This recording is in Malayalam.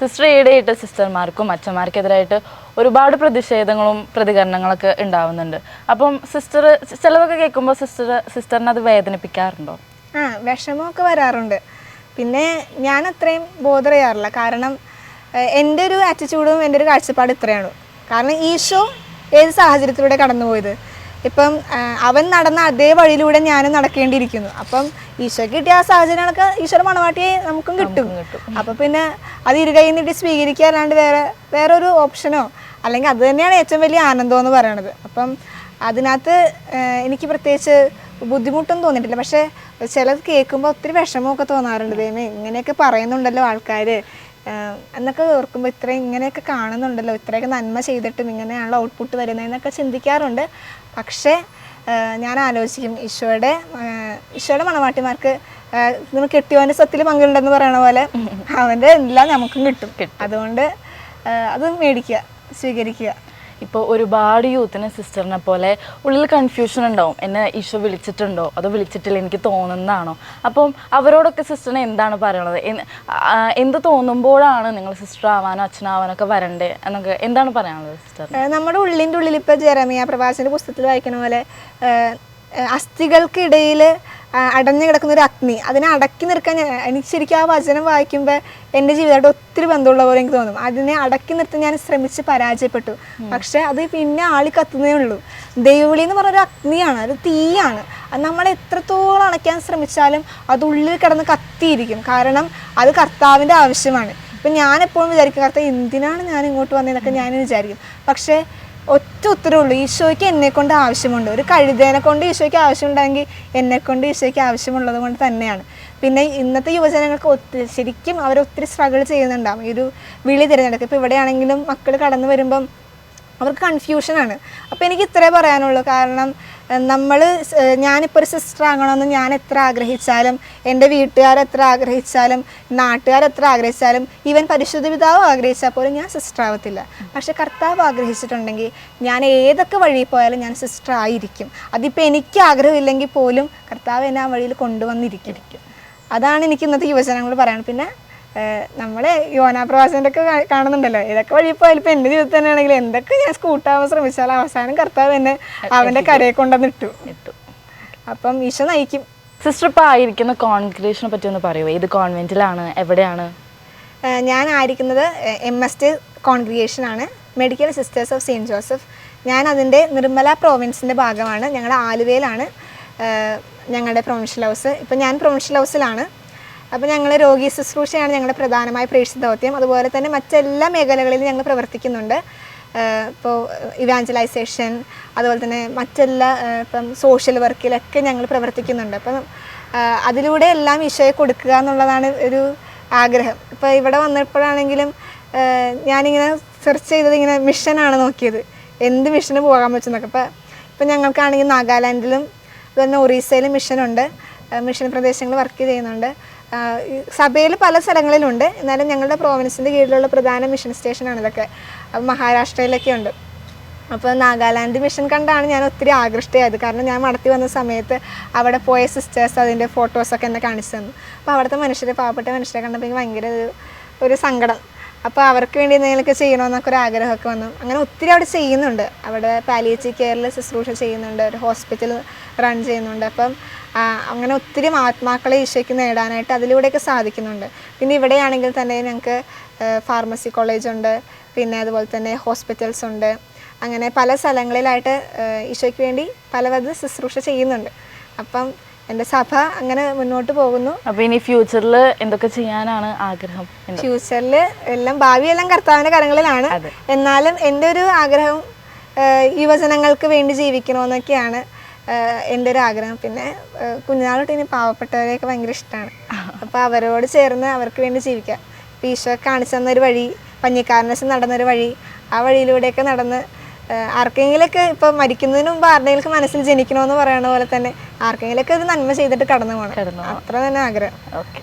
സിസ്റ്റർ ഈടെയായിട്ട് സിസ്റ്റർമാർക്കും അച്ഛന്മാർക്കെതിരായിട്ട് ഒരുപാട് പ്രതിഷേധങ്ങളും പ്രതികരണങ്ങളൊക്കെ ഉണ്ടാവുന്നുണ്ട്. അപ്പം സിസ്റ്റർ ചിലതൊക്കെ കേൾക്കുമ്പോൾ സിസ്റ്റർ സിസ്റ്ററിനെ അത് വേദനിപ്പിക്കാറുണ്ടോ? ആ വിഷമമൊക്കെ വരാറുണ്ട്. പിന്നെ ഞാൻ അത്രയും ബോധർ ചെയ്യാറില്ല. കാരണം എന്റെ ഒരു ആറ്റിറ്റ്യൂഡും എന്റെ ഒരു കാഴ്ചപ്പാടും ഇത്രയാണ്. കാരണം ഈശോ ഏത് സാഹചര്യത്തിലൂടെ കടന്നുപോയത്? ഇപ്പം അവൻ നടന്ന അതേ വഴിയിലൂടെ ഞാനും നടക്കേണ്ടിയിരിക്കുന്നു. അപ്പം ഈശോ കിട്ടിയ ആ സാഹചര്യങ്ങളൊക്കെ ഈശോയുടെ മണവാട്ടിയെ നമുക്കും കിട്ടും. അപ്പം പിന്നെ അത് ഇരുകൈ നീട്ടി സ്വീകരിക്കുക അല്ലാണ്ട് വേറെ വേറൊരു ഓപ്ഷനോ അല്ലെങ്കിൽ അത് തന്നെയാണ് ഏറ്റവും വലിയ ആനന്ദം എന്ന് പറയണത്. അപ്പം അതിനകത്ത് എനിക്ക് പ്രത്യേകിച്ച് ബുദ്ധിമുട്ടൊന്നും തോന്നിയിട്ടില്ല. പക്ഷേ ചിലത് കേൾക്കുമ്പോൾ ഒത്തിരി വിഷമമൊക്കെ തോന്നാറുണ്ട്. ദൈവമേ ഇങ്ങനെയൊക്കെ പറയുന്നുണ്ടല്ലോ ആൾക്കാർ എന്നൊക്കെ ഓർക്കുമ്പോൾ ഇത്രയും ഇങ്ങനെയൊക്കെ കാണുന്നുണ്ടല്ലോ. ഇത്രയൊക്കെ നന്മ ചെയ്തിട്ടും ഇങ്ങനെയാണല്ലോ ഔട്ട്പുട്ട് വരുന്നതെന്നൊക്കെ ചിന്തിക്കാറുണ്ട്. പക്ഷേ ഞാൻ ആലോചിക്കും ഈശോയുടെ ഈശോയുടെ മണവാട്ടിമാർക്ക് കെട്ടിയവന്റെ സ്വത്തിൽ പങ്കുണ്ടെന്ന് പറയണ പോലെ അവന്റെ എല്ലാം നമുക്കും കിട്ടും. അതുകൊണ്ട് അത് മേടിക്കുക സ്വീകരിക്കുക. ഇപ്പോൾ ഒരുപാട് യൂത്തിന് സിസ്റ്ററിനെ പോലെ ഉള്ളിൽ കൺഫ്യൂഷൻ ഉണ്ടാവും. എന്നെ ഈശോ വിളിച്ചിട്ടുണ്ടോ? അതോ വിളിച്ചിട്ടില്ല എനിക്ക് തോന്നുന്നതാണോ? അപ്പം അവരോടൊക്കെ സിസ്റ്ററിനെ എന്താണ് പറയണത്? എന്ത് തോന്നുമ്പോഴാണ് നിങ്ങൾ സിസ്റ്റർ ആവാനോ അച്ഛനാവാനോ ഒക്കെ വരണ്ടേ? എന്നൊക്കെ എന്താണ് പറയാനുള്ളത് സിസ്റ്റർ നമ്മുടെ ഉള്ളിന്റെ ഉള്ളിൽ ഇപ്പോൾ ജെറമിയ പ്രഭാസിന്റെ പുസ്തകത്തിൽ വായിക്കുന്ന പോലെ അസ്ഥികൾക്കിടയിൽ അടഞ്ഞു കിടക്കുന്ന ഒരു അഗ്നി. അതിനെ അടക്കി നിർക്കാൻ എനിക്ക് ശരിക്കും ആ വചനം വായിക്കുമ്പോൾ എന്റെ ജീവിതമായിട്ട് ഒത്തിരി ബന്ധമുള്ള പോലെ എനിക്ക് തോന്നും. അതിനെ അടക്കി നിർത്താൻ ഞാൻ ശ്രമിച്ച് പരാജയപ്പെട്ടു. പക്ഷേ അത് പിന്നെ ആളി കത്തുന്നേ ഉള്ളൂ. ദൈവവിളി എന്ന് പറഞ്ഞൊരു അഗ്നിയാണ് അത് തീയാണ്. അത് നമ്മൾ എത്രത്തോളം അണയ്ക്കാൻ ശ്രമിച്ചാലും അത് ഉള്ളിൽ കിടന്ന് കത്തിയിരിക്കും. കാരണം അത് കർത്താവിന്റെ ആവശ്യമാണ്. ഇപ്പം ഞാനെപ്പോഴും വിചാരിക്കും കർത്താവ് എന്തിനാണ് ഞാൻ ഇങ്ങോട്ട് വന്നതെന്നൊക്കെ ഞാൻ വിചാരിക്കും. പക്ഷേ ഒറ്റ ഉത്തരവുള്ളൂ ഈശോയ്ക്ക് എന്നെ കൊണ്ട് ആവശ്യമുണ്ട്. ഒരു കഴുതേനെ കൊണ്ട് ഈശോയ്ക്ക് ആവശ്യമുണ്ടെങ്കിൽ എന്നെ കൊണ്ട് ഈശോയ്ക്ക് ആവശ്യമുള്ളത് കൊണ്ട് തന്നെയാണ്. പിന്നെ ഇന്നത്തെ യുവജനങ്ങൾക്ക് ഒത്തിരി ശരിക്കും അവർ ഒത്തിരി സ്ട്രഗിൾ ചെയ്യുന്നുണ്ടാവും. ഈ ഒരു വിളി തിരഞ്ഞെടുക്കുക ഇപ്പോൾ ഇവിടെയാണെങ്കിലും മക്കൾ കടന്നു വരുമ്പം അവർക്ക് കൺഫ്യൂഷനാണ് അപ്പോൾ എനിക്ക് ഇത്രേ പറയാനുള്ളൂ. കാരണം നമ്മൾ ഞാനിപ്പോൾ ഒരു സിസ്റ്റർ ആകണമെന്ന് ഞാൻ എത്ര ആഗ്രഹിച്ചാലും എന്റെ വീട്ടുകാർ എത്ര ആഗ്രഹിച്ചാലും നാട്ടുകാർ എത്ര ആഗ്രഹിച്ചാലും ഈവൻ പരിശുദ്ധ പിതാവ് ആഗ്രഹിച്ചാൽ പോലും ഞാൻ സിസ്റ്റർ ആവത്തില്ല. പക്ഷെ കർത്താവ് ആഗ്രഹിച്ചിട്ടുണ്ടെങ്കിൽ ഞാൻ ഏതൊക്കെ വഴി പോയാലും ഞാൻ സിസ്റ്റർ ആയിരിക്കും. അതിപ്പോൾ എനിക്ക് ആഗ്രഹമില്ലെങ്കിൽ പോലും കർത്താവ് എന്നെ ആ വഴിയിൽ കൊണ്ടുവന്നിരിക്കും. അതാണ് എനിക്ക് ഇന്നത്തെ യുവജനങ്ങൾ പറയാൻ പിന്നെ ഏഹ് നമ്മളെ യോനാ പ്രവാസിന്റെ ഒക്കെ കാണുന്നുണ്ടല്ലോ. ഇതൊക്കെ വഴി ഇപ്പോൾ ഇപ്പം എന്റെ ജീവിതത്തിൽ തന്നെയാണെങ്കിൽ എന്തൊക്കെ ഞാൻ സ്കൂട്ടാവാൻ ശ്രമിച്ചാൽ അവസാനം കർത്താവ് എന്നെ അവന്റെ കരയെ കൊണ്ടുവന്ന് ഇട്ടു. ഇട്ടു. അപ്പം ഈശോ നയിക്കും. സിസ്റ്റർ ഇപ്പോൾ ആയിരിക്കുന്ന കോൺഗ്രേഷനെ പറ്റി ഒന്ന് പറയുമോ ഏത് കോൺവെന്റിലാണ് എവിടെയാണ്? ഞാൻ ആയിരിക്കുന്നത് M S T കോൺഗ്രിഗേഷനാണ് medical sisters of Saint Joseph ഞാൻ അതിന്റെ നിർമ്മല പ്രോവിൻസിന്റെ ഭാഗമാണ്. ഞങ്ങളുടെ ആലുവയിലാണ് ഞങ്ങളുടെ പ്രൊവിൻഷ്യൽ ഹൗസ് ഇപ്പം ഞാൻ പ്രൊവിൻഷ്യൽ ഹൗസിലാണ് അപ്പോൾ ഞങ്ങൾ രോഗി ശുശ്രൂഷയാണ് ഞങ്ങളുടെ പ്രധാനമായ പ്രേക്ഷിത ദൗത്യം. അതുപോലെ തന്നെ മറ്റെല്ലാ മേഖലകളിലും ഞങ്ങൾ പ്രവർത്തിക്കുന്നുണ്ട്. ഇപ്പോൾ ഇവാഞ്ചലൈസേഷൻ അതുപോലെ തന്നെ മറ്റെല്ലാ ഇപ്പം സോഷ്യൽ വർക്കിലൊക്കെ ഞങ്ങൾ പ്രവർത്തിക്കുന്നുണ്ട്. അപ്പം അതിലൂടെ എല്ലാം ഈശോയെ കൊടുക്കുക എന്നുള്ളതാണ് ഒരു ആഗ്രഹം. ഇപ്പോൾ ഇവിടെ വന്നപ്പോഴാണെങ്കിലും ഞാനിങ്ങനെ സെർച്ച് ചെയ്തത് ഇങ്ങനെ മിഷനാണ് നോക്കിയത്. എന്ത് മിഷന് പോകാൻ പറ്റുന്നൊക്കെ അപ്പോൾ ഇപ്പം ഞങ്ങൾക്കാണെങ്കിൽ നാഗാലാൻഡിലും അതുപോലെ തന്നെ ഒറീസയിലും മിഷനുണ്ട് മിഷൻ പ്രദേശങ്ങൾ വർക്ക് ചെയ്യുന്നുണ്ട്. സഭയിൽ പല സ്ഥലങ്ങളിലുണ്ട്. എന്നാലും ഞങ്ങളുടെ പ്രോവിൻസിന്റെ കീഴിലുള്ള പ്രധാന മിഷൻ സ്റ്റേഷനാണ് ഇതൊക്കെ. അപ്പോൾ മഹാരാഷ്ട്രയിലൊക്കെ ഉണ്ട്. അപ്പോൾ നാഗാലാൻഡ് മിഷൻ കണ്ടാണ് ഞാൻ ഒത്തിരി ആകൃഷ്ടയായത്. കാരണം ഞാൻ മടത്തി വന്ന സമയത്ത് അവിടെ പോയ സിസ്റ്റേഴ്സ് അതിന്റെ ഫോട്ടോസൊക്കെ എന്നെ കാണിച്ചു തന്നു. അപ്പോൾ അവിടുത്തെ മനുഷ്യരെ പാവപ്പെട്ട മനുഷ്യരെ കണ്ടപ്പോൾ എനിക്ക് ഭയങ്കര ഒരു- സങ്കടം. അപ്പോൾ അവർക്ക് വേണ്ടി എന്തെങ്കിലുമൊക്കെ ചെയ്യണമെന്നൊക്കെ ഒരു ആഗ്രഹമൊക്കെ വന്നു. അങ്ങനെ ഒത്തിരി അവിടെ ചെയ്യുന്നുണ്ട്. അവിടെ പാലിയേറ്റീവ് കെയറിൽ ശുശ്രൂഷ ചെയ്യുന്നുണ്ട്. ഒരു ഹോസ്പിറ്റൽ റൺ ചെയ്യുന്നുണ്ട്. അപ്പം അങ്ങനെ ഒത്തിരി ആത്മാക്കളെ ഈശോയ്ക്ക് നേടാനായിട്ട് അതിലൂടെയൊക്കെ സാധിക്കുന്നുണ്ട്. പിന്നെ ഇവിടെയാണെങ്കിൽ തന്നെ ഞങ്ങൾക്ക് ഫാർമസി കോളേജ് ഉണ്ട് പിന്നെ അതുപോലെ തന്നെ ഹോസ്പിറ്റൽസ് ഉണ്ട്. അങ്ങനെ പല സ്ഥലങ്ങളിലായിട്ട് ഈശോയ്ക്ക് വേണ്ടി പലവത് ശുശ്രൂഷ ചെയ്യുന്നുണ്ട്. അപ്പം എന്റെ സഭ അങ്ങനെ മുന്നോട്ട് പോകുന്നു. അപ്പോൾ ഇനി ഫ്യൂച്ചറിൽ എന്തൊക്കെ ചെയ്യാനാണ് ആഗ്രഹം? ഫ്യൂച്ചറിൽ എല്ലാം ഭാവിയെല്ലാം കർത്താവിന്റെ കരങ്ങളിലാണ്. എന്നാലും എന്റെ ഒരു ആഗ്രഹം യുവജനങ്ങൾക്ക് വേണ്ടി ജീവിക്കണമെന്നൊക്കെയാണ്. എന്റെ ഒരു ആഗ്രഹം പിന്നെ കുഞ്ഞുനാളോട്ട് ഇനി പാവപ്പെട്ടവരെയൊക്കെ ഭയങ്കര ഇഷ്ടമാണ് അപ്പോൾ അവരോട് ചേർന്ന് അവർക്ക് വേണ്ടി ജീവിക്കാം. ഇപ്പോൾ ഈശോ കാണിച്ചു തന്നൊരു വഴി പഞ്ഞിക്കാരനസ് നടന്നൊരു വഴി ആ വഴിയിലൂടെയൊക്കെ നടന്ന് ആർക്കെങ്കിലൊക്കെ ഇപ്പോൾ മരിക്കുന്നതിന് മുമ്പ് ആരുടെയെങ്കിലും മനസ്സിൽ ജനിക്കണമെന്ന് പറയുന്ന പോലെ തന്നെ ആർക്കെങ്കിലൊക്കെ ഒരു നന്മ ചെയ്തിട്ട് കടന്നു പോകണം അത്ര തന്നെ ആഗ്രഹം. ഓക്കെ.